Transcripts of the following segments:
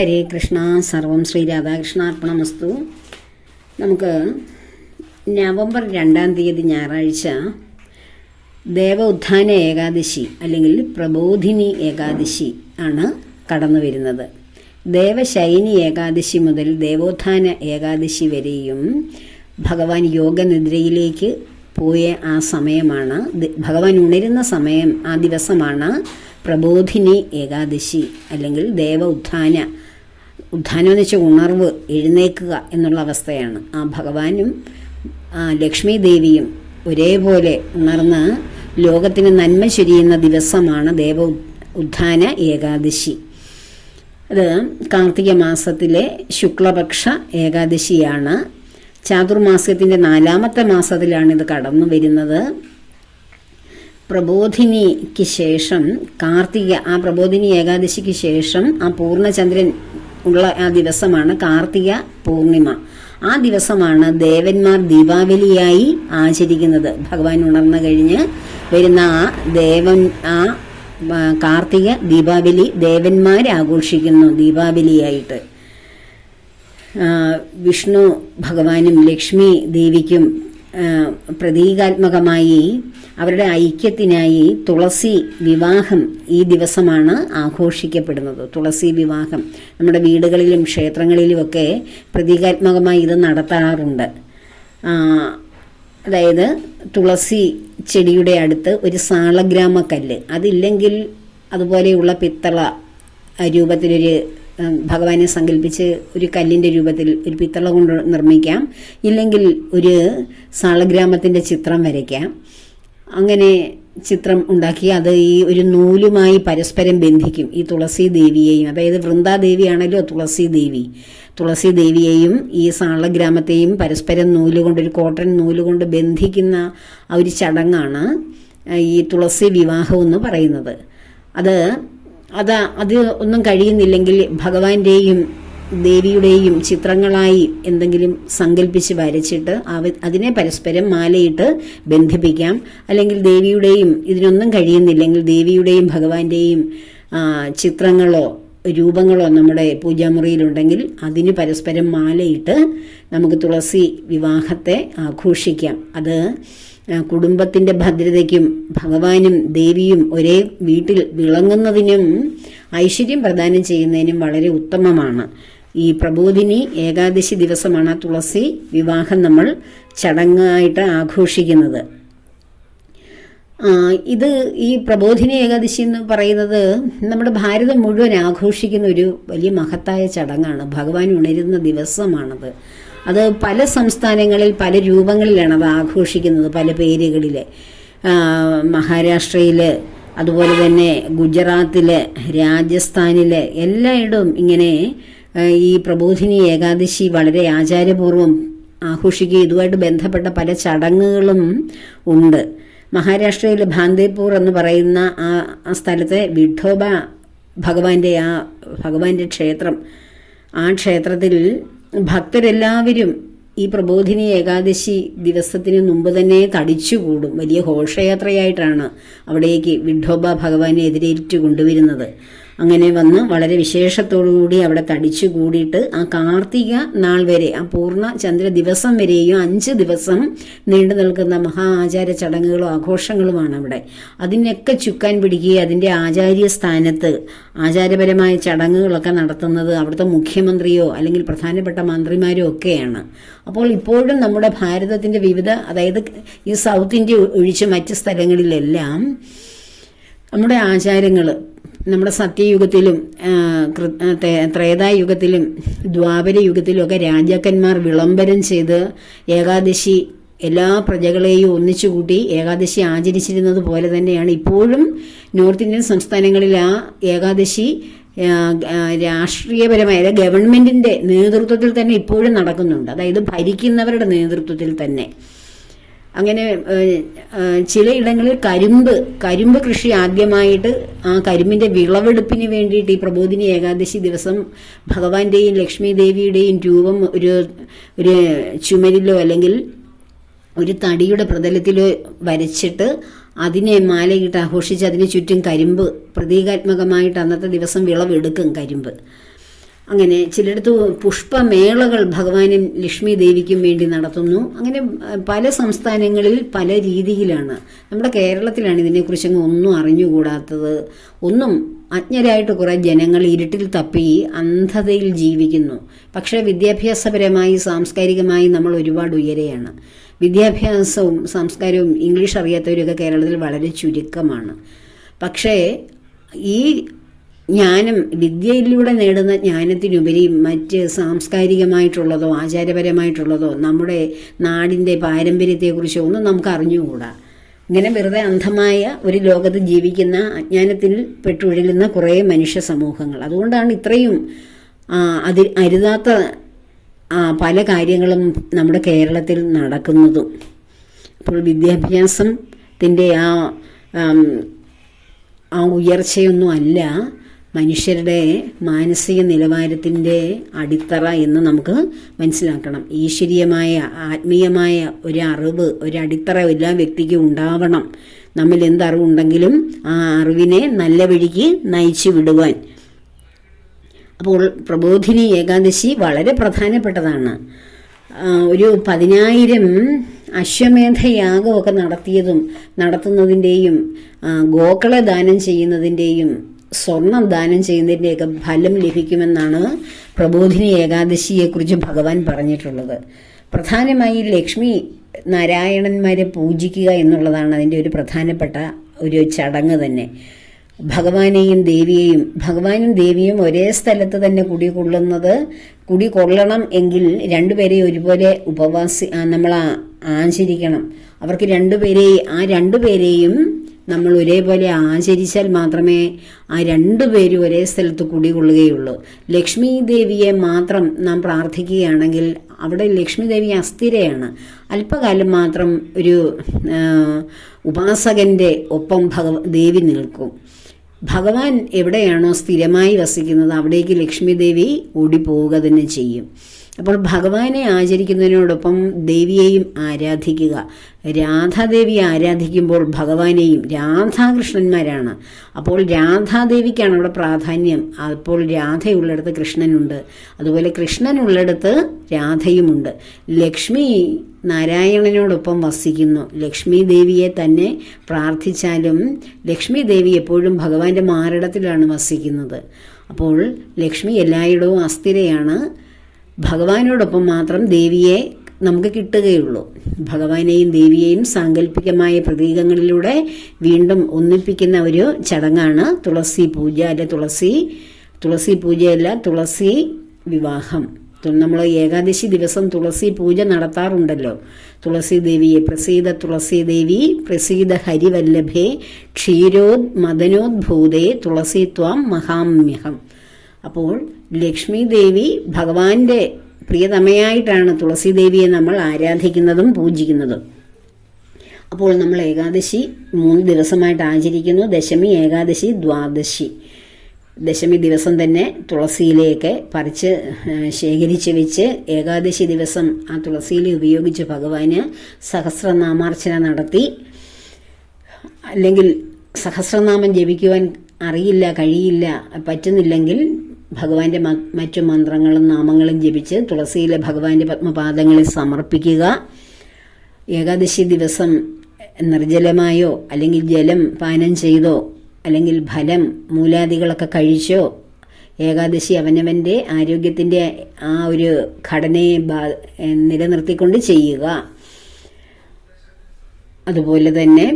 ഹരേ കൃഷ്ണ സർവം ശ്രീ രാധാകൃഷ്ണാർപ്പണമസ്തു. നമുക്ക് നവംബർ രണ്ടാം തീയതി ഞായറാഴ്ച ദേവ ഉത്ഥാന ഏകാദശി അല്ലെങ്കിൽ പ്രബോധിനി ഏകാദശി ആണ് കടന്നു വരുന്നത്. ദേവശൈനി ഏകാദശി മുതൽ ദേവോത്ഥാന ഏകാദശി വരെയും ഭഗവാൻ യോഗനിദ്രയിലേക്ക് പോയ ആ സമയമാണ് ഭഗവാൻ ഉണരുന്ന സമയം ആ ദിവസമാണ് പ്രബോധിനി ഏകാദശി അല്ലെങ്കിൽ ദേവ ഉത്ഥാന വെച്ചാൽ ഉണർവ് എഴുന്നേക്കുക എന്നുള്ള അവസ്ഥയാണ്. ആ ഭഗവാനും ആ ലക്ഷ്മി ദേവിയും ഒരേപോലെ ഉണർന്ന് ലോകത്തിന് നന്മ ചൊരിയുന്ന ദിവസമാണ് ദേവ ഉദ്ധാന ഏകാദശി. അത് കാർത്തിക മാസത്തിലെ ശുക്ലപക്ഷ ഏകാദശിയാണ്. ചാതുർമാസ്യത്തിന്റെ നാലാമത്തെ മാസത്തിലാണ് ഇത് കടന്നു വരുന്നത്. പ്രബോധിനിക്ക് ശേഷം കാർത്തിക ആ പ്രബോധിനി ഏകാദശിക്ക് ശേഷം ആ പൂർണചന്ദ്രൻ ഉള്ള ആ ദിവസമാണ് കാർത്തിക പൂർണിമ. ആ ദിവസമാണ് ദേവന്മാർ ദീപാവലിയായി ആചരിക്കുന്നത്. ഭഗവാൻ ഉണർന്നു കഴിഞ്ഞ് വരുന്ന ആ ദേവൻ ആ കാർത്തിക ദീപാവലി ദേവന്മാർ ആഘോഷിക്കുന്നു ദീപാവലിയായിട്ട്. വിഷ്ണു ഭഗവാനും ലക്ഷ്മി ദേവിക്കും പ്രതീകാത്മകമായി അവരുടെ ഐക്യത്തിനായി തുളസി വിവാഹം ഈ ദിവസമാണ് ആഘോഷിക്കപ്പെടുന്നത്. തുളസി വിവാഹം. നമ്മുടെ വീടുകളിലും ക്ഷേത്രങ്ങളിലുമൊക്കെ പ്രതീകാത്മകമായി ഇത് നടത്താറുണ്ട്. അതായത് തുളസി ചെടിയുടെ അടുത്ത് ഒരു സാളഗ്രാമക്കല്ല്. അതില്ലെങ്കിൽ അതുപോലെയുള്ള പിത്തള രൂപത്തിലൊരു ഭഗവാനെ സങ്കല്പിച്ച് ഒരു കല്ലിന്റെ രൂപത്തിൽ ഒരു പിത്തള കൊണ്ട് നിർമ്മിക്കാം. ഇല്ലെങ്കിൽ ഒരു സാളഗ്രാമത്തിന്റെ ചിത്രം വരയ്ക്കാം. അങ്ങനെ ചിത്രം ഉണ്ടാക്കി അത് ഈ ഒരു നൂലുമായി പരസ്പരം ബന്ധിക്കും. ഈ തുളസി ദേവിയെയും അതായത് വൃന്ദാദേവിയാണല്ലോ തുളസി ദേവി. തുളസി ദേവിയെയും ഈ സാളഗ്രാമത്തെയും പരസ്പരം നൂലുകൊണ്ട് ഒരു കോട്ടൺ നൂലുകൊണ്ട് ബന്ധിക്കുന്ന ആ ഒരു ചടങ്ങാണ് ഈ തുളസി വിവാഹം എന്ന് പറയുന്നത്. അത് അത് അത് ഒന്നും കഴിയുന്നില്ലെങ്കിൽ ഭഗവാന്റെയും ദേവിയുടെയും ചിത്രങ്ങളായി എന്തെങ്കിലും സങ്കല്പിച്ച് വരച്ചിട്ട് അതിനെ പരസ്പരം മാലയിട്ട് ബന്ധിപ്പിക്കാം. അല്ലെങ്കിൽ ദേവിയുടെയും ഇതിനൊന്നും കഴിയുന്നില്ലെങ്കിൽ ദേവിയുടെയും ഭഗവാന്റെയും ചിത്രങ്ങളോ രൂപങ്ങളോ നമ്മുടെ പൂജാമുറിയിലുണ്ടെങ്കിൽ അതിന് പരസ്പരം മാലയിട്ട് നമുക്ക് തുളസി വിവാഹത്തെ ആഘോഷിക്കാം. അത് കുടുംബത്തിന്റെ ഭദ്രതയ്ക്കും ഭഗവാനും ദേവിയും ഒരേ വീട്ടിൽ വിളങ്ങുന്നതിനും ഐശ്വര്യം പ്രദാനം ചെയ്യുന്നതിനും വളരെ ഉത്തമമാണ്. ഈ പ്രബോധിനി ഏകാദശി ദിവസമാണ് തുളസി വിവാഹം നമ്മൾ ചടങ്ങായിട്ട് ആഘോഷിക്കുന്നത്. ഇത് ഈ പ്രബോധിനി ഏകാദശി എന്ന് പറയുന്നത് നമ്മുടെ ഭാരതം മുഴുവൻ ആഘോഷിക്കുന്ന ഒരു വലിയ മഹത്തായ ചടങ്ങാണ്. ഭഗവാൻ ഉണരുന്ന ദിവസമാണത്. അത് പല സംസ്ഥാനങ്ങളിൽ പല രൂപങ്ങളിലാണ് അത് ആഘോഷിക്കുന്നത് പല പേരുകളിൽ മഹാരാഷ്ട്രയിൽ അതുപോലെ തന്നെ ഗുജറാത്തിൽ രാജസ്ഥാനിൽ എല്ലായിടവും ഇങ്ങനെ ഈ പ്രബോധിനി ഏകാദശി വളരെ ആചാരപൂർവം ആഘോഷിക്കുകയും ഇതുമായിട്ട് ബന്ധപ്പെട്ട പല ചടങ്ങുകളും ഉണ്ട്. മഹാരാഷ്ട്രയിൽ ഭാന്തേപൂർ എന്ന് പറയുന്ന ആ ആ സ്ഥലത്തെ വിഠോബ ഭഗവാന്റെ ആ ഭഗവാന്റെ ക്ഷേത്രം ആ ക്ഷേത്രത്തിൽ ഭക്തരെല്ലാവരും ഈ പ്രബോധിനി ഏകാദശി ദിവസത്തിന് മുമ്പ് തന്നെ തടിച്ചുകൂടും. വലിയ ഘോഷയാത്രയായിട്ടാണ് അവിടേക്ക് വിഠോബ ഭഗവാനെ എതിരേറ്റ് കൊണ്ടുവരുന്നത്. അങ്ങനെ വന്ന് വളരെ വിശേഷത്തോടുകൂടി അവിടെ തടിച്ചു കൂടിയിട്ട് ആ കാർത്തിക നാൾ വരെ ആ പൂർണ ചന്ദ്ര ദിവസം വരെയും അഞ്ച് ദിവസം നീണ്ടു നിൽക്കുന്ന മഹാ ആചാര ചടങ്ങുകളും ആഘോഷങ്ങളുമാണ് അവിടെ. അതിനൊക്കെ ചുക്കാൻ പിടിക്കുക അതിന്റെ ആചാര്യ സ്ഥാനത്ത് ആചാരപരമായ ചടങ്ങുകളൊക്കെ നടത്തുന്നത് അവിടുത്തെ മുഖ്യമന്ത്രിയോ അല്ലെങ്കിൽ പ്രധാനപ്പെട്ട മന്ത്രിമാരോ ഒക്കെയാണ്. അപ്പോൾ ഇപ്പോഴും നമ്മുടെ ഭാരതത്തിന്റെ വിവിധ അതായത് ഈ സൗത്ത് ഇന്ത്യ ഒഴിച്ച് മറ്റ് സ്ഥലങ്ങളിലെല്ലാം നമ്മുടെ ആചാരങ്ങൾ നമ്മുടെ സത്യയുഗത്തിലും ത്രേതായുഗത്തിലും ദ്വാപര യുഗത്തിലും ഒക്കെ രാജാക്കന്മാർ വിളംബരം ചെയ്ത് ഏകാദശി എല്ലാ പ്രജകളെയും ഒന്നിച്ചുകൂട്ടി ഏകാദശി ആചരിച്ചിരുന്നത് പോലെ തന്നെയാണ് ഇപ്പോഴും നോർത്ത് ഇന്ത്യൻ സംസ്ഥാനങ്ങളിൽ ആ ഏകാദശി രാഷ്ട്രീയപരമായ ഗവൺമെന്റിന്റെ നേതൃത്വത്തിൽ തന്നെ ഇപ്പോഴും നടക്കുന്നുണ്ട്. അതായത് ഭരിക്കുന്നവരുടെ നേതൃത്വത്തിൽ തന്നെ. അങ്ങനെ ചിലയിടങ്ങളിൽ കരിമ്പ് കരിമ്പ് കൃഷി ആദ്യമായിട്ട് ആ കരിമ്പിന്റെ വിളവെടുപ്പിന് വേണ്ടിയിട്ട് ഈ പ്രബോധിനി ഏകാദശി ദിവസം ഭഗവാന്റെയും ലക്ഷ്മി ദേവിയുടെയും രൂപം ഒരു ഒരു ചുമരിലോ അല്ലെങ്കിൽ ഒരു തടിയുടെ പ്രതലത്തിലോ വരച്ചിട്ട് അതിനെ മാലയിട്ട് ആഘോഷിച്ച് അതിന് ചുറ്റും കരിമ്പ് പ്രതീകാത്മകമായിട്ട് അന്നത്തെ ദിവസം വിളവെടുക്കും കരിമ്പ്. അങ്ങനെ ചിലയിടത്ത് പുഷ്പമേളകൾ ഭഗവാനും ലക്ഷ്മി ദേവിക്കും വേണ്ടി നടത്തുന്നു. അങ്ങനെ പല സംസ്ഥാനങ്ങളിൽ പല രീതിയിലാണ്. നമ്മുടെ കേരളത്തിലാണ് ഇതിനെക്കുറിച്ചങ്ങ് ഒന്നും അറിഞ്ഞുകൂടാത്തത്. ഒന്നും അജ്ഞരായിട്ട് കുറേ ജനങ്ങൾ ഇരുട്ടിൽ തപ്പി അന്ധതയിൽ ജീവിക്കുന്നു. പക്ഷേ വിദ്യാഭ്യാസപരമായി സാംസ്കാരികമായി നമ്മൾ ഒരുപാട് ഉയരെയാണ്. വിദ്യാഭ്യാസവും സംസ്കാരവും ഇംഗ്ലീഷ് അറിയാത്തവരൊക്കെ കേരളത്തിൽ വളരെ ചുരുക്കമാണ്. പക്ഷേ ഈ ജ്ഞാനം വിദ്യയിലൂടെ നേടുന്ന ജ്ഞാനത്തിനുപരി മറ്റ് സാംസ്കാരികമായിട്ടുള്ളതോ ആചാരപരമായിട്ടുള്ളതോ നമ്മുടെ നാടിന്റെ പാരമ്പര്യത്തെക്കുറിച്ചോ ഒന്നും നമുക്ക് അറിഞ്ഞുകൂടാ ഇങ്ങനെ വെറുതെ അന്ധമായ ഒരു ലോകത്ത് ജീവിക്കുന്ന അജ്ഞാനത്തിൽ പെട്ടുഴലുന്ന കുറേ മനുഷ്യ സമൂഹങ്ങൾ. അതുകൊണ്ടാണ് ഇത്രയും അതി അരുതാത്ത പല കാര്യങ്ങളും നമ്മുടെ കേരളത്തിൽ നടക്കുന്നതും. അപ്പോൾ വിദ്യാഭ്യാസത്തിന്റെ ആ ആ ഉയർച്ചയൊന്നും അല്ല. മനുഷ്യരുടെ മാനസിക നിലവാരത്തിന്റെ അടിത്തറ എന്ന് നമുക്ക് മനസ്സിലാക്കണം. ഈശ്വരീയമായ ആത്മീയമായ ഒരു അറിവ് ഒരു അടിത്തറ എല്ലാ വ്യക്തിക്കും ഉണ്ടാവണം. നമ്മിൽ എന്തറിവുണ്ടെങ്കിലും ആ അറിവിനെ നല്ല വഴിക്ക് നയിച്ചു വിടുവാൻ. അപ്പോൾ പ്രബോധിനി ഏകാദശി വളരെ പ്രധാനപ്പെട്ടതാണ്. ഒരു പതിനായിരം അശ്വമേധയാഗമൊക്കെ നടത്തിയതും നടത്തുന്നതിന്റെയും ഗോക്കളെ ദാനം ചെയ്യുന്നതിന്റെയും സ്വർണം ദാനം ചെയ്യുന്നതിന്റെയൊക്കെ ഫലം ലഭിക്കുമെന്നാണ് പ്രബോധിനി ഏകാദശിയെക്കുറിച്ച് ഭഗവാൻ പറഞ്ഞിട്ടുള്ളത്. പ്രധാനമായി ലക്ഷ്മി നാരായണന്മാരെ പൂജിക്കുക എന്നുള്ളതാണ് അതിന്റെ ഒരു പ്രധാനപ്പെട്ട ഒരു ചടങ്ങ് തന്നെ. ഭഗവാനെയും ദേവിയെയും ഭഗവാനും ദേവിയും ഒരേ സ്ഥലത്ത് തന്നെ കുടികൊള്ളുന്നത് കുടികൊള്ളണം എങ്കിൽ രണ്ടുപേരെയും ഒരുപോലെ ഉപവാസി നമ്മൾ ആചരിക്കണം. അവർക്ക് രണ്ടുപേരെയും ആ രണ്ടുപേരെയും നമ്മൾ ഒരേപോലെ ആചരിച്ചാൽ മാത്രമേ ആ രണ്ടുപേരും ഒരേ സ്ഥലത്ത് കുടികൊള്ളുകയുള്ളൂ. ലക്ഷ്മി ദേവിയെ മാത്രം നാം പ്രാർത്ഥിക്കുകയാണെങ്കിൽ അവിടെ ലക്ഷ്മി ദേവി അസ്ഥിരയാണ്. അല്പകാലം മാത്രം ഒരു ഉപാസകന്റെ ഒപ്പം ഭഗവ ദേവി നിൽക്കും. ഭഗവാൻ എവിടെയാണോ സ്ഥിരമായി വസിക്കുന്നത് അവിടേക്ക് ലക്ഷ്മി ദേവി ഓടിപ്പോവുക തന്നെ ചെയ്യും. അപ്പോൾ ഭഗവാനെ ആചരിക്കുന്നതിനോടൊപ്പം ദേവിയെയും ആരാധിക്കുക. രാധാദേവിയെ ആരാധിക്കുമ്പോൾ ഭഗവാനെയും രാധാകൃഷ്ണന്മാരാണ്. അപ്പോൾ രാധാദേവിക്കാണ് അവിടെ പ്രാധാന്യം. അപ്പോൾ രാധയുള്ളിടത്ത് കൃഷ്ണനുണ്ട്. അതുപോലെ കൃഷ്ണനുള്ളിടത്ത് രാധയുമുണ്ട്. ലക്ഷ്മി നാരായണനോടൊപ്പം വസിക്കുന്നു. ലക്ഷ്മി ദേവിയെ തന്നെ പ്രാർത്ഥിച്ചാലും ലക്ഷ്മി ദേവി എപ്പോഴും ഭഗവാന്റെ മാറിടത്തിലാണ് വസിക്കുന്നത്. അപ്പോൾ ലക്ഷ്മി എല്ലായിടവും അസ്ഥിരയാണ്. ഭഗവാനോടൊപ്പം മാത്രം ദേവിയെ നമുക്ക് കിട്ടുകയുള്ളൂ. ഭഗവാനെയും ദേവിയെയും സാങ്കല്പികമായ പ്രതീകങ്ങളിലൂടെ വീണ്ടും ഒന്നിപ്പിക്കുന്ന ഒരു ചടങ്ങാണ് തുളസി പൂജ അല്ലെ തുളസി തുളസി പൂജയല്ല തുളസി വിവാഹം. നമ്മൾ ഏകാദശി ദിവസം തുളസി പൂജ നടത്താറുണ്ടല്ലോ. തുളസി ദേവിയെ പ്രസീത തുളസി ദേവി പ്രസീത ഹരിവല്ലഭേ ക്ഷീരോദ് മദനോദ്ഭൂതേ തുളസി ത്വാം മഹാമ്യഹം അപ്പോൾ ലക്ഷ്മി ദേവി ഭഗവാന്റെ പ്രിയതമയായിട്ടാണ് തുളസി ദേവിയെ നമ്മൾ ആരാധിക്കുന്നതും പൂജിക്കുന്നതും. അപ്പോൾ നമ്മൾ ഏകാദശി മൂന്ന് ദിവസമായിട്ട് ആചരിക്കുന്നു. ദശമി ഏകാദശി ദ്വാദശി. ദശമി ദിവസം തന്നെ തുളസിയിലേക്ക് പറിച്ച് ശേഖരിച്ച് വെച്ച് ഏകാദശി ദിവസം ആ തുളസിയില ഉപയോഗിച്ച് ഭഗവാന് സഹസ്രനാമാർച്ചന നടത്തി. അല്ലെങ്കിൽ സഹസ്രനാമം ജപിക്കുവാൻ അറിയില്ല കഴിയില്ല പറ്റുന്നില്ലെങ്കിൽ ഭഗവാന്റെ മറ്റു മന്ത്രങ്ങളും നാമങ്ങളും ജപിച്ച് തുളസിയിലെ ഭഗവാന്റെ പത്മപാദങ്ങളിൽ സമർപ്പിക്കുക. ഏകാദശി ദിവസം നിർജലമായോ അല്ലെങ്കിൽ ജലം പാനം ചെയ്തോ അല്ലെങ്കിൽ ഫലം മൂലാദികളൊക്കെ കഴിച്ചോ ഏകാദശി അവനവന്റെ ആരോഗ്യത്തിന്റെ ആ ഒരു ഘടനയെ നിലനിർത്തിക്കൊണ്ട് ചെയ്യുക. അതുപോലെ തന്നെ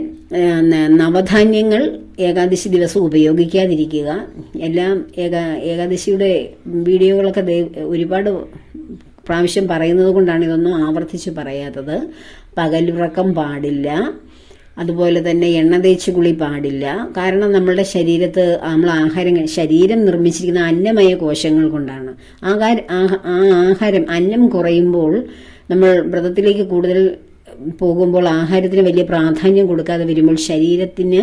നവധാന്യങ്ങൾ ഏകാദശി ദിവസം ഉപയോഗിക്കാതിരിക്കുക. എല്ലാം ഏകാ ഏകാദശിയുടെ വീഡിയോകളൊക്കെ ഒരുപാട് പ്രാവശ്യം പറയുന്നത് കൊണ്ടാണ് ഇതൊന്നും ആവർത്തിച്ച് പറയാത്തത്. പകലുറക്കം പാടില്ല. അതുപോലെ തന്നെ എണ്ണ തേച്ച് കുളി പാടില്ല. കാരണം നമ്മളുടെ ശരീരത്ത് നമ്മൾ ആഹാരം ശരീരം നിർമ്മിച്ചിരിക്കുന്ന അന്നമയ കോശങ്ങൾ കൊണ്ടാണ്. ആഹാര ആഹ- ആ ആഹാരം അന്നം കുറയുമ്പോൾ നമ്മൾ വ്രതത്തിലേക്ക് കൂടുതൽ പോകുമ്പോൾ ആഹാരത്തിന് വലിയ പ്രാധാന്യം കൊടുക്കാതെ വരുമ്പോൾ ശരീരത്തിന്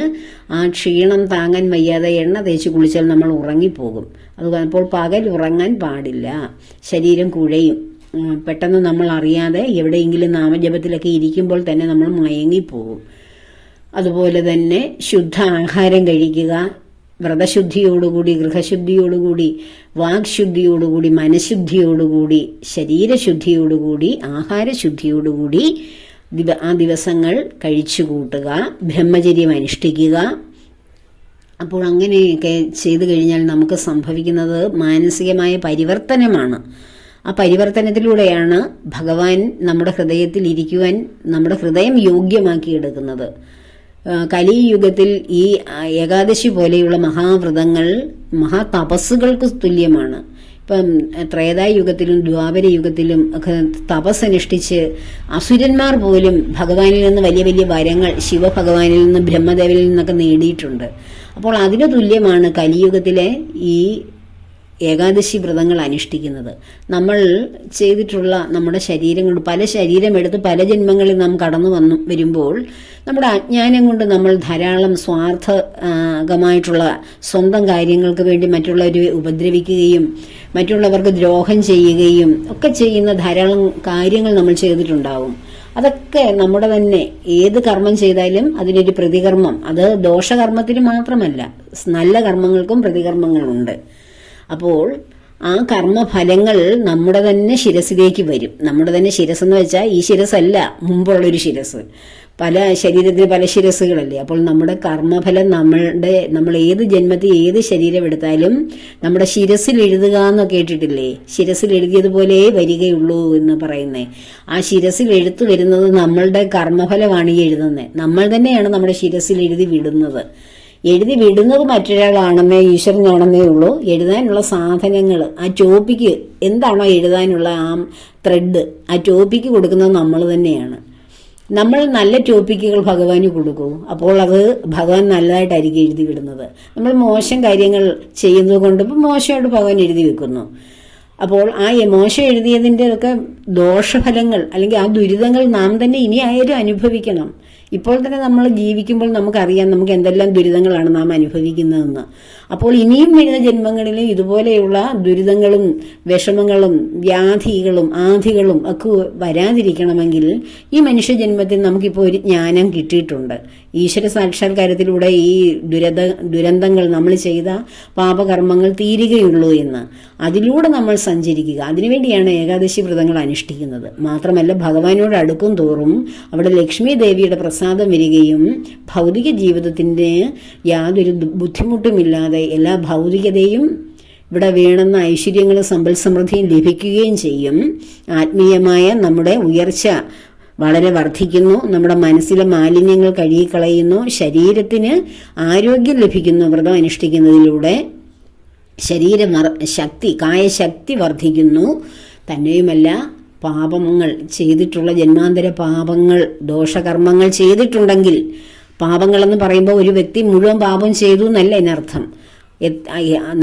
ആ ക്ഷീണം താങ്ങാൻ വയ്യാതെ എണ്ണ തേച്ച് കുളിച്ചാൽ നമ്മൾ ഉറങ്ങിപ്പോകും. അത് അപ്പോൾ പകൽ ഉറങ്ങാൻ പാടില്ല. ശരീരം കുഴയും. പെട്ടെന്ന് നമ്മൾ അറിയാതെ എവിടെയെങ്കിലും നാമജപത്തിലൊക്കെ ഇരിക്കുമ്പോൾ തന്നെ നമ്മൾ മയങ്ങിപ്പോകും. അതുപോലെ തന്നെ ശുദ്ധ ആഹാരം കഴിക്കുക. വ്രതശുദ്ധിയോടുകൂടി ഗൃഹശുദ്ധിയോടുകൂടി വാക്ശുദ്ധിയോടുകൂടി മനഃശുദ്ധിയോടുകൂടി ശരീരശുദ്ധിയോടുകൂടി ആഹാരശുദ്ധിയോടുകൂടി ആ ദിവസങ്ങൾ കഴിച്ചു കൂട്ടുക ബ്രഹ്മചര്യം അനുഷ്ഠിക്കുക. അപ്പോൾ അങ്ങനെയൊക്കെ ചെയ്തു കഴിഞ്ഞാൽ നമുക്ക് സംഭവിക്കുന്നത് മാനസികമായ പരിവർത്തനമാണ്. ആ പരിവർത്തനത്തിലൂടെയാണ് ഭഗവാൻ നമ്മുടെ ഹൃദയത്തിൽ ഇരിക്കുവാൻ നമ്മുടെ ഹൃദയം യോഗ്യമാക്കിയെടുക്കുന്നത്. കലിയുഗത്തിൽ ഈ ഏകാദശി പോലെയുള്ള മഹാവ്രതങ്ങൾ മഹാതപസ്സുകൾക്ക് തുല്യമാണ്. ഇപ്പം ത്രേതായുഗത്തിലും ദ്വാപര യുഗത്തിലും ഒക്കെ തപസ്സനുഷ്ഠിച്ച് അസുരന്മാർ പോലും ഭഗവാനിൽ നിന്ന് വലിയ വലിയ വരങ്ങൾ ശിവഭഗവാനിൽ നിന്ന് ബ്രഹ്മദേവനിൽ നിന്നൊക്കെ നേടിയിട്ടുണ്ട്. അപ്പോൾ അതിനു തുല്യമാണ് കലിയുഗത്തിലെ ഈ ഏകാദശി വ്രതങ്ങൾ അനുഷ്ഠിക്കുന്നത്. നമ്മൾ ചെയ്തിട്ടുള്ള നമ്മുടെ ശരീരങ്ങൾ പല ശരീരം എടുത്ത് പല ജന്മങ്ങളിൽ നാം കടന്നു വന്നു വരുമ്പോൾ നമ്മുടെ അജ്ഞാനം കൊണ്ട് നമ്മൾ ധാരാളം സ്വാർത്ഥകമായിട്ടുള്ള സ്വന്തം കാര്യങ്ങൾക്ക് വേണ്ടി മറ്റുള്ളവരെ ഉപദ്രവിക്കുകയും മറ്റുള്ളവർക്ക് ദ്രോഹം ചെയ്യുകയും ഒക്കെ ചെയ്യുന്ന ധാരാളം കാര്യങ്ങൾ നമ്മൾ ചെയ്തിട്ടുണ്ടാവും. അതൊക്കെ നമ്മുടെ തന്നെ ഏത് കർമ്മം ചെയ്താലും അതിനൊരു പ്രതികർമ്മം. അത് ദോഷകർമ്മത്തിന് മാത്രമല്ല നല്ല കർമ്മങ്ങൾക്കും പ്രതികർമ്മങ്ങളുണ്ട്. അപ്പോൾ ആ കർമ്മഫലങ്ങൾ നമ്മുടെ തന്നെ ശിരസിലേക്ക് വരും. നമ്മുടെ തന്നെ ശിരസ് എന്ന് വെച്ചാൽ ഈ ശിരസല്ല മുമ്പുള്ളൊരു ശിരസ്. പല ശരീരത്തിന് പല ശിരസുകളല്ലേ അപ്പോൾ നമ്മുടെ കർമ്മഫലം നമ്മളുടെ നമ്മൾ ഏത് ജന്മത്തിൽ ഏത് ശരീരം എടുത്താലും നമ്മുടെ ശിരസിൽ എഴുതുക എന്ന് കേട്ടിട്ടില്ലേ? ശിരസിൽ എഴുതിയതുപോലെ വരികയുള്ളൂ എന്ന് പറയുന്നേ. ആ ശിരസിൽ എഴുത്തു വരുന്നത് നമ്മളുടെ കർമ്മഫലമാണ് ഈ എഴുതുന്നത് നമ്മൾ തന്നെയാണ് നമ്മുടെ ശിരസിൽ എഴുതി വിടുന്നത്. എഴുതി വിടുന്നത് മറ്റൊരാളാണെന്നേ ഈശ്വരനാണെന്നേ ഉള്ളൂ എഴുതാനുള്ള സാധനങ്ങൾ ആ ടോപ്പിക്ക് എന്താണോ എഴുതാനുള്ള ആ ത്രെഡ് ആ ടോപ്പിക്ക് കൊടുക്കുന്നത് നമ്മൾ തന്നെയാണ്. നമ്മൾ നല്ല ടോപ്പിക്കുകൾ ഭഗവാന് കൊടുക്കൂ. അപ്പോൾ അത് ഭഗവാൻ നല്ലതായിട്ടായിരിക്കും എഴുതി വിടുന്നത്. നമ്മൾ മോശം കാര്യങ്ങൾ ചെയ്യുന്നത് കൊണ്ട് ഇപ്പം മോശമായിട്ട് ഭഗവാൻ എഴുതി വെക്കുന്നു. അപ്പോൾ ആ മോശം എഴുതിയതിന്റെ ഒക്കെ ദോഷഫലങ്ങൾ അല്ലെങ്കിൽ ആ ദുരിതങ്ങൾ നാം തന്നെ ഇനി ആയാലും അനുഭവിക്കണം. ഇപ്പോൾ തന്നെ നമ്മൾ ജീവിക്കുമ്പോൾ നമുക്കറിയാം നമുക്ക് എന്തെല്ലാം ദുരിതങ്ങളാണ് നാം അനുഭവിക്കുന്നതെന്ന്. അപ്പോൾ ഇനിയും വരുന്ന ജന്മങ്ങളിൽ ഇതുപോലെയുള്ള ദുരിതങ്ങളും വിഷമങ്ങളും വ്യാധികളും ആധികളും ഒക്കെ വരാതിരിക്കണമെങ്കിൽ ഈ മനുഷ്യജന്മത്തിൽ നമുക്കിപ്പോൾ ഒരു ജ്ഞാനം കിട്ടിയിട്ടുണ്ട്. ഈശ്വര സാക്ഷാത്കാരത്തിലൂടെ ഈ ദുരത ദുരന്തങ്ങൾ നമ്മൾ ചെയ്ത പാപകർമ്മങ്ങൾ തീരുകയുള്ളൂ എന്ന്. അതിലൂടെ നമ്മൾ സഞ്ചരിക്കുക. അതിനുവേണ്ടിയാണ് ഏകാദശി വ്രതങ്ങൾ അനുഷ്ഠിക്കുന്നത്. മാത്രമല്ല ഭഗവാനോട് അടുക്കും തോറും അവിടെ ലക്ഷ്മി ദേവിയുടെ പ്രസാദം വരികയും ഭൗതിക ജീവിതത്തിന്റെ യാതൊരു ബുദ്ധിമുട്ടുമില്ലാതെ എല്ലാ ഭൗതികതയും ഇവിടെ വേണമെന്ന ഐശ്വര്യങ്ങളും സമ്പൽ സമൃദ്ധിയും ലഭിക്കുകയും ചെയ്യും. ആത്മീയമായ നമ്മുടെ ഉയർച്ച വളരെ വർദ്ധിക്കുന്നു. നമ്മുടെ മനസ്സിലെ മാലിന്യങ്ങൾ കഴുകിക്കളയുന്നു. ശരീരത്തിന് ആരോഗ്യം ലഭിക്കുന്നു വ്രതം അനുഷ്ഠിക്കുന്നതിലൂടെ. ശരീര ശക്തി കായശക്തി വർദ്ധിക്കുന്നു. തന്നെയുമല്ല പാപങ്ങൾ ചെയ്തിട്ടുള്ള ജന്മാന്തര പാപങ്ങൾ ദോഷകർമ്മങ്ങൾ ചെയ്തിട്ടുണ്ടെങ്കിൽ പാപങ്ങളെന്ന് പറയുമ്പോൾ ഒരു വ്യക്തി മുഴുവൻ പാപം ചെയ്തു എന്നല്ല എന്നർത്ഥം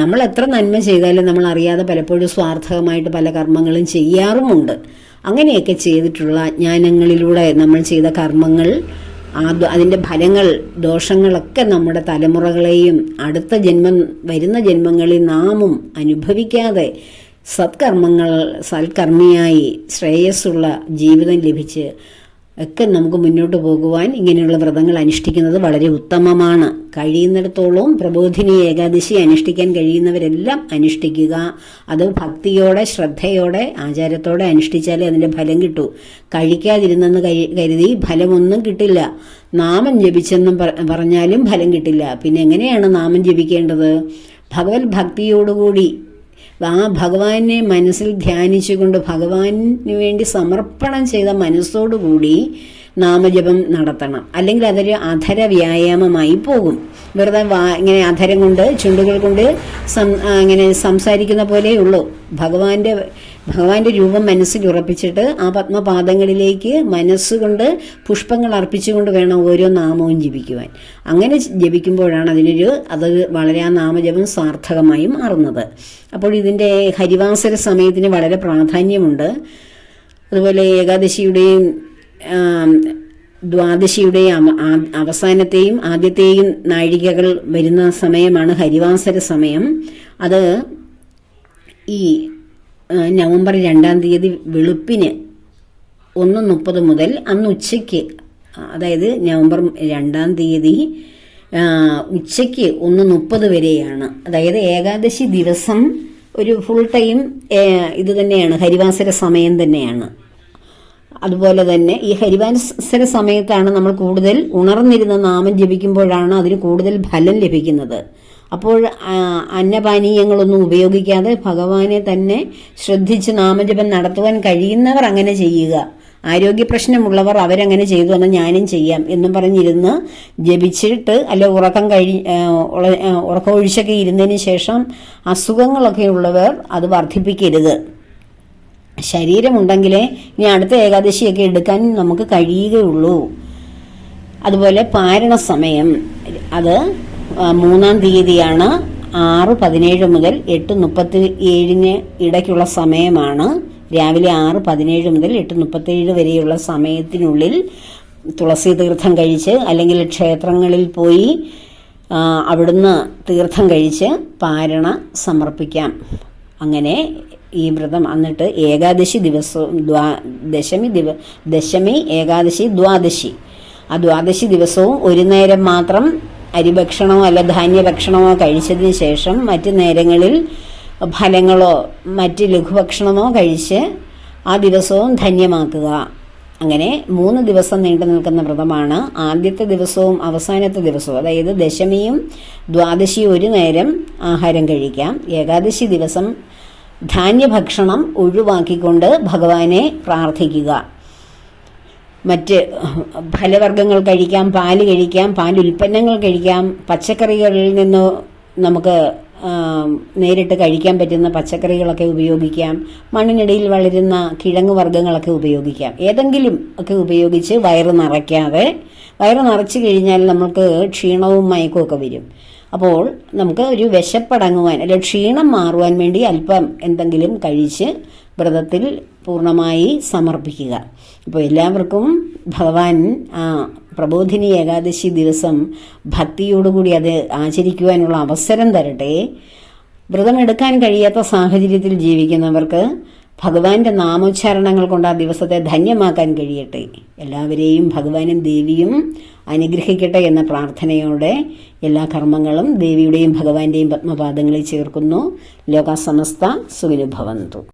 നമ്മൾ എത്ര നന്മ ചെയ്താലും നമ്മൾ അറിയാതെ പലപ്പോഴും സ്വാർത്ഥകമായിട്ട് പല കർമ്മങ്ങളും ചെയ്യാറുമുണ്ട്. അങ്ങനെയൊക്കെ ചെയ്തിട്ടുള്ള അജ്ഞാനങ്ങളിലൂടെ നമ്മൾ ചെയ്ത കർമ്മങ്ങൾ അത് അതിന്റെ ഫലങ്ങൾ ദോഷങ്ങളൊക്കെ നമ്മുടെ തലമുറകളെയും അടുത്ത ജന്മം വരുന്ന ജന്മങ്ങളിൽ നാമും അനുഭവിക്കാതെ സത്കർമ്മങ്ങൾ സൽക്കർമ്മിയായി ശ്രേയസ്സുള്ള ജീവിതം ലഭിച്ച് ഒക്കെ നമുക്ക് മുന്നോട്ട് പോകുവാൻ ഇങ്ങനെയുള്ള വ്രതങ്ങൾ അനുഷ്ഠിക്കുന്നത് വളരെ ഉത്തമമാണ്. കഴിയുന്നിടത്തോളം പ്രബോധിനി ഏകാദശി അനുഷ്ഠിക്കാൻ കഴിയുന്നവരെല്ലാം അനുഷ്ഠിക്കുക. അത് ഭക്തിയോടെ ശ്രദ്ധയോടെ ആചാരത്തോടെ അനുഷ്ഠിച്ചാലേ അതിന്റെ ഫലം കിട്ടൂ. കഴിക്കാതിരുന്നെന്ന് കരി- കരുതി ഫലമൊന്നും കിട്ടില്ല. നാമം ജപിച്ചെന്നും പറഞ്ഞാലും ഫലം കിട്ടില്ല. പിന്നെ എങ്ങനെയാണ് നാമം ജപിക്കേണ്ടത്? ഭഗവത് ഭക്തിയോടുകൂടി ആ ഭഗവാനെ മനസ്സിൽ ധ്യാനിച്ചുകൊണ്ട് ഭഗവാന് വേണ്ടി സമർപ്പണം ചെയ്ത മനസ്സോടുകൂടി നാമജപം നടത്തണം. അല്ലെങ്കിൽ അതൊരു അധര വ്യായാമമായി പോകും. വെറുതെ വാ ഇങ്ങനെ അധരം കൊണ്ട് ചുണ്ടുകൾ കൊണ്ട് സം ഇങ്ങനെ സംസാരിക്കുന്ന പോലെയുള്ളൂ ഭഗവാന്റെ ഭഗവാന്റെ രൂപം മനസ്സിൽ ഉറപ്പിച്ചിട്ട് ആ പത്മപാദങ്ങളിലേക്ക് മനസ്സുകൊണ്ട് പുഷ്പങ്ങൾ അർപ്പിച്ചുകൊണ്ട് വേണം ഓരോ നാമവും ജപിക്കുവാൻ. അങ്ങനെ ജപിക്കുമ്പോഴാണ് അതിനൊരു അത് വളരെ ആ നാമജപം സാർത്ഥകമായി മാറുന്നത്. അപ്പോൾ ഇതിന്റെ ഹരിവാസര സമയത്തിന് വളരെ പ്രാധാന്യമുണ്ട്. അതുപോലെ ഏകാദശിയുടെയും ദ്വാദശിയുടെയും അവസാനത്തെയും ആദ്യത്തെയും നാഴികകൾ വരുന്ന സമയമാണ് ഹരിവാസര സമയം. അത് ഈ നവംബർ രണ്ടാം തീയതി വെളുപ്പിന് ഒന്ന് മുപ്പത് മുതൽ അന്ന് ഉച്ചയ്ക്ക് അതായത് നവംബർ രണ്ടാം തീയതി ഉച്ചയ്ക്ക് ഒന്ന് മുപ്പത് വരെയാണ്. അതായത് ഏകാദശി ദിവസം ഒരു ഫുൾ ടൈം ഇത് തന്നെയാണ് ഹരിവാസര സമയം തന്നെയാണ്. അതുപോലെ തന്നെ ഈ ഹരിവാസര സമയത്താണ് നമ്മൾ കൂടുതൽ ഉണർന്നിരുന്ന നാമം ജപിക്കുമ്പോഴാണ് അതിന് കൂടുതൽ ഫലം ലഭിക്കുന്നത്. അപ്പോൾ അന്നപാനീയങ്ങളൊന്നും ഉപയോഗിക്കാതെ ഭഗവാനെ തന്നെ ശ്രദ്ധിച്ച് നാമജപം നടത്തുവാൻ കഴിയുന്നവർ അങ്ങനെ ചെയ്യുക. ആരോഗ്യ പ്രശ്നമുള്ളവർ അവരങ്ങനെ ചെയ്തു എന്നാൽ ഞാനും ചെയ്യാം എന്നും പറഞ്ഞിരുന്ന് ജപിച്ചിട്ട് അല്ല ഉറക്കം കഴി ഉറക്കമൊഴിച്ചൊക്കെ ഇരുന്നതിന് ശേഷം അസുഖങ്ങളൊക്കെ ഉള്ളവർ അത് വർദ്ധിപ്പിക്കരുത്. ശരീരമുണ്ടെങ്കിലേ ഇനി അടുത്ത ഏകാദശിയൊക്കെ എടുക്കാൻ നമുക്ക് കഴിയുകയുള്ളൂ. അതുപോലെ പാരണ സമയം. അത് മൂന്നാം തീയതിയാണ് ആറ് പതിനേഴ് മുതൽ എട്ട് മുപ്പത്തി ഏഴിന് ഇടയ്ക്കുള്ള സമയമാണ്. രാവിലെ ആറ് പതിനേഴ് മുതൽ എട്ട് മുപ്പത്തേഴ് വരെയുള്ള സമയത്തിനുള്ളിൽ തുളസി തീർത്ഥം കഴിച്ച് അല്ലെങ്കിൽ ക്ഷേത്രങ്ങളിൽ പോയി അവിടുന്ന് തീർത്ഥം കഴിച്ച് പാരണ സമർപ്പിക്കാം. അങ്ങനെ ഈ വ്രതം എന്നിട്ട് ഏകാദശി ദിവസവും ദ്വാ ദശമി ദിവ ദശമി ഏകാദശി ദ്വാദശി. ആ ദ്വാദശി ദിവസവും ഒരു നേരം മാത്രം അരിഭക്ഷണമോ അല്ല ധാന്യ ഭക്ഷണമോ കഴിച്ചതിന് ശേഷം മറ്റു നേരങ്ങളിൽ ഫലങ്ങളോ മറ്റ് ലഘുഭക്ഷണമോ കഴിച്ച് ആ ദിവസവും ധന്യമാക്കുക. അങ്ങനെ മൂന്ന് ദിവസം നീണ്ടു നിൽക്കുന്ന വ്രതമാണ് ആദ്യത്തെ ദിവസവും അവസാനത്തെ ദിവസവും. അതായത് ദശമിയും ദ്വാദശിയും ഒരു നേരം ആഹാരം കഴിക്കാം. ഏകാദശി ദിവസം ധാന്യഭക്ഷണം ഒഴിവാക്കിക്കൊണ്ട് ഭഗവാനെ പ്രാർത്ഥിക്കുക. മറ്റ് ഫലവർഗങ്ങൾ കഴിക്കാം പാൽ കഴിക്കാം പാലുൽപ്പന്നങ്ങൾ കഴിക്കാം പച്ചക്കറികളിൽ നിന്ന് നമുക്ക് നേരിട്ട് കഴിക്കാൻ പറ്റുന്ന പച്ചക്കറികളൊക്കെ ഉപയോഗിക്കാം മണ്ണിനിടയിൽ വളരുന്ന കിഴങ്ങ് വർഗങ്ങളൊക്കെ ഉപയോഗിക്കാം. ഏതെങ്കിലും ഒക്കെ ഉപയോഗിച്ച് വയറ് നിറയ്ക്കാതെ വയറ് നിറച്ച് കഴിഞ്ഞാൽ നമുക്ക് ക്ഷീണവും മയക്കുമൊക്കെ വരും. അപ്പോൾ നമുക്ക് ഒരു വിശപ്പടങ്ങുവാൻ അല്ലെ ക്ഷീണം മാറുവാൻ വേണ്ടി അല്പം എന്തെങ്കിലും കഴിച്ച് വ്രതത്തിൽ പൂർണമായി സമർപ്പിക്കുക. അപ്പോൾ എല്ലാവർക്കും ഭഗവാൻ പ്രബോധിനി ഏകാദശി ദിവസം ഭക്തിയോടുകൂടി അത് ആചരിക്കുവാനുള്ള അവസരം തരട്ടെ. വ്രതമെടുക്കാൻ കഴിയാത്ത സാഹചര്യത്തിൽ ജീവിക്കുന്നവർക്ക് ഭഗവാന്റെ നാമോച്ചാരണങ്ങൾ കൊണ്ട് ആ ദിവസത്തെ ധന്യമാക്കാൻ കഴിയട്ടെ. എല്ലാവരെയും ഭഗവാനും ദേവിയും അനുഗ്രഹിക്കട്ടെ എന്ന പ്രാർത്ഥനയോടെ എല്ലാ കർമ്മങ്ങളും ദേവിയുടെയും ഭഗവാന്റെയും പത്മപാദങ്ങളിൽ ചേർക്കുന്നു. ലോകാസമസ്ത സുഖിനുഭവന്തു